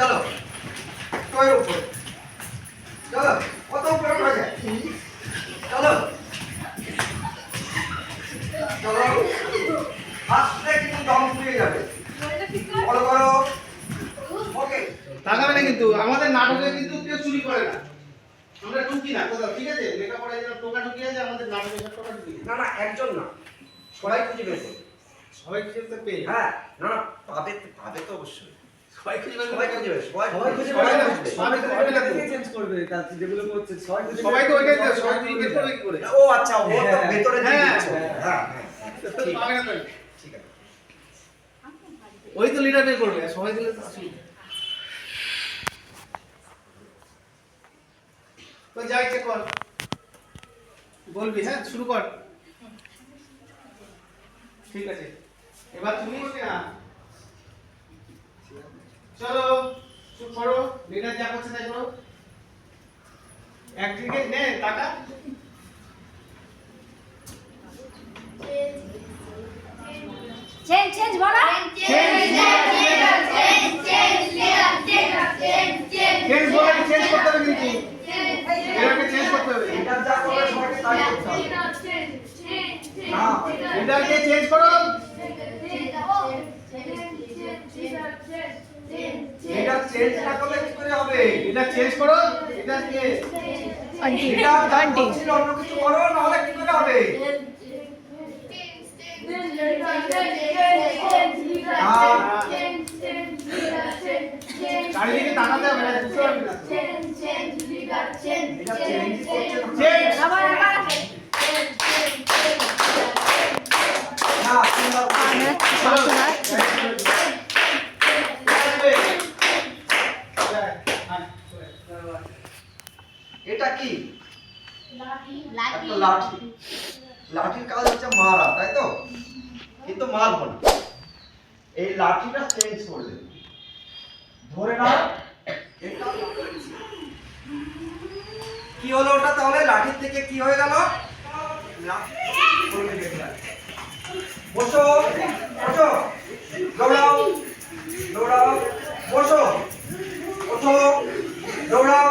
চলো। টয়ের উপরে। চলো কত উপরে উঠা যায়? চলো। চলো। আস্তে কিন্তু দম ফুরিয়ে যাবে। বড় করো ওকে। তাকাবে না কিন্তু আমাদের নাটকে কিন্তু কেউ চুরি করে না। আমরা ঢুকি না কোথাও ঠিক আছে? লেখাপড়ায় যেন টোকা ঢুকি আছে আমাদের নাটকে সব টোকা ঢুকি না। না একজন না সবাই খুঁজে করবে সবাই খুঁজে পেয়ে হ্যাঁ না না পাবে পাবে তো অবশ্যই। সবাই খুঁজে সবাই খুঁজে খুঁজে। চেঞ্জ করবে কাজ যেগুলো করছে সবাই খুঁজে সবাই তো ওইটাই সবাই খুঁজে করবে কি করে। ও আচ্ছা ও তো হ্যাঁ, ভেতরে দিয়ে হ্যাঁ, হ্যাঁ। ঠিক আছে। ওই তো লিডার করবে সবাই দিলে তো তো যা ইচ্ছে কর। বলবি হ্যাঁ শুরু কর। ঠিক আছে। এবার তুমি না চলো শুরু করো লিডার যা করছে তাই করো। একদিকে নে টাকা। চেঞ্জ চেঞ্জ বলো। চেঞ্জ বলে চেঞ্জ করতে হবে কিন্তু এটাকে চেঞ্জ করতে হবে। এটা যা করবে সবাইকে তাই করতে হবে। না লিডারকে চেঞ্জ করো। চেঞ্জ না করলে কি করে হবে এটা চেঞ্জ করো এটা কে এটা যা করছিল অন্য কিছু করো নাহলে কি করে হবে চারিদিকে তাকাতে হবে না বুঝতে পারবি না। এটা চেঞ্জ চেঞ্জ এটা কি? লাঠি। লাঠির কাজ হচ্ছে মারা তাই তো? কিন্তু মারবো না এই লাঠিটা চেঞ্জ করলে। ধরে না এটা কি হলো ওটা তাহলে? লাঠির থেকে কি হয়ে গেল। বসো বসো। দৌড়াও দৌড়াও। বসো ওঠো। দৌড়াও।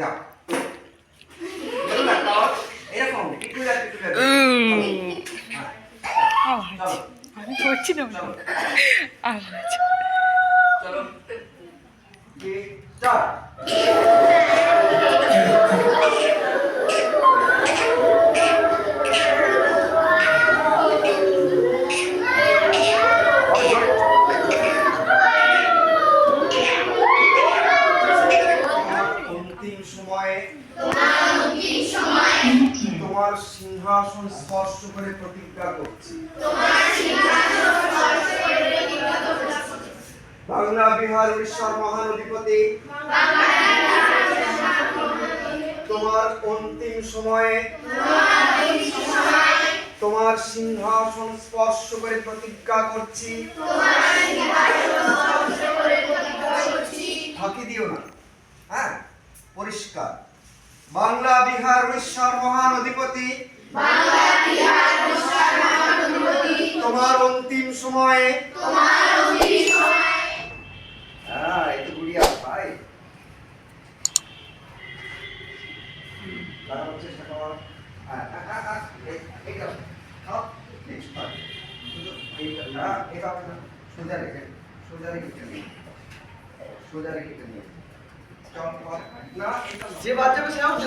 যাক। হ্যাঁ, চলো, আমি করছি না চলো, আওয়াজ চলো। তিন, করে প্রতিজ্ঞা করছি। বাংলা বিহার উড়িষ্যার মহান অধিপতি তোমার অন্তিম সময়ে তোমার সিংহাসন স্পর্শ করে প্রতিজ্ঞা করছি। ফাঁকি দিও না। হ্যাঁ পরিষ্কার। বাংলা বিহার উড়িষ্যার মহান অধিপতি তোমার অন্তিম সময়ে। হ্যাঁ এই গুড়িয়া ভাই। লাগানোর চেষ্টা কর। হ্যাঁ, হ্যাঁ, হ্যাঁ, হ্যাঁ, খাও, এটা। সোজা রেখে সোজা রেখে সোজা রেখে না যে বাচ্চাকে সে উঠছে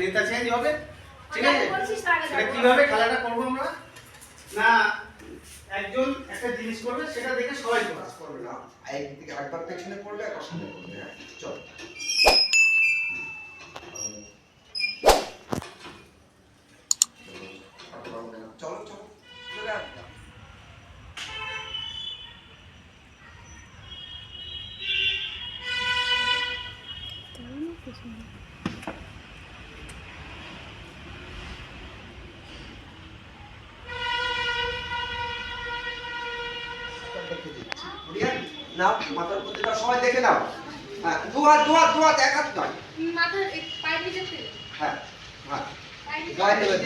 নেতা চেঞ্জ হবে? ঠিক আছে? তো আগে সেটা। কীভাবে খেলাটা করব আমরা? না একজন একটা জিনিস করবে সেটা দেখে সবাই প্রকাশ কাজ করবে। না একদিকে একবার পেছনে পড়বে একবার সামনে পড়বে হ্যাঁ চল চলো চলো চলে আসবে দেখে দিচ্ছি বুড়িয়া নাও মাথার উপর সবাই দেখে নাও। হ্যাঁ দু হাত দু হাত দু হাত এক হাত নয় মাথার পায়ের নিচের হ্যাঁ হ্যাঁ। গায়ে দেবে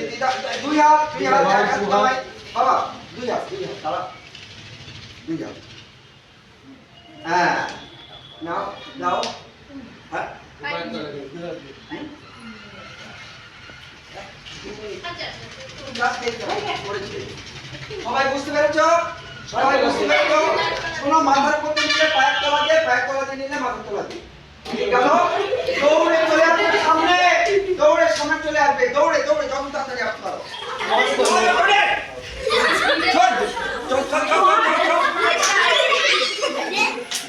দুই হাত দুই হাত এক হাত নয় বাবা দুই হাত দুই হাত দাঁড়া দুই হাত। হ্যাঁ নাও নাও হ্যাঁ। আচ্ছা, আচ্ছা। সবাই বুঝতে পেরেছ? সবাই বুঝতে মাথার উপর নিলে পায়ের তলা দিয়ে পায়ের তলা দিয়ে নিলে মাথার তলা দিয়ে। দৌড়ে চলে আসবে সামনে? দৌড়ে সামনে চলে আসবে। দৌড়ে দৌড়ে যত তাড়াতাড়ি আসতে পারো দৌড়ে, চল, চল, চল, চল, চল, চল, চল।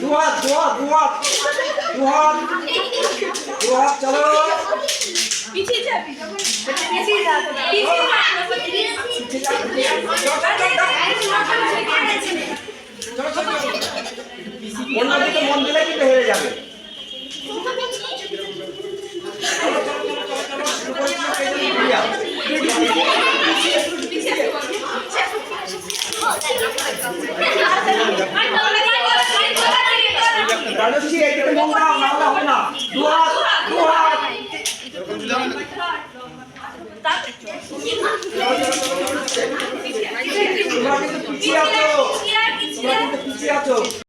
দুহাত, দুহাত, দুহাত, দুহাত, দুহাত, চলো। পিছিয়ে যাবি পিছিয়ে যা পিছিয়ে যা। অন্যদিকে মন দিলে কিন্তু হেরে যাবে মন পিছিয়ে আছো তোমরা কিন্তু পিছিয়ে আছো।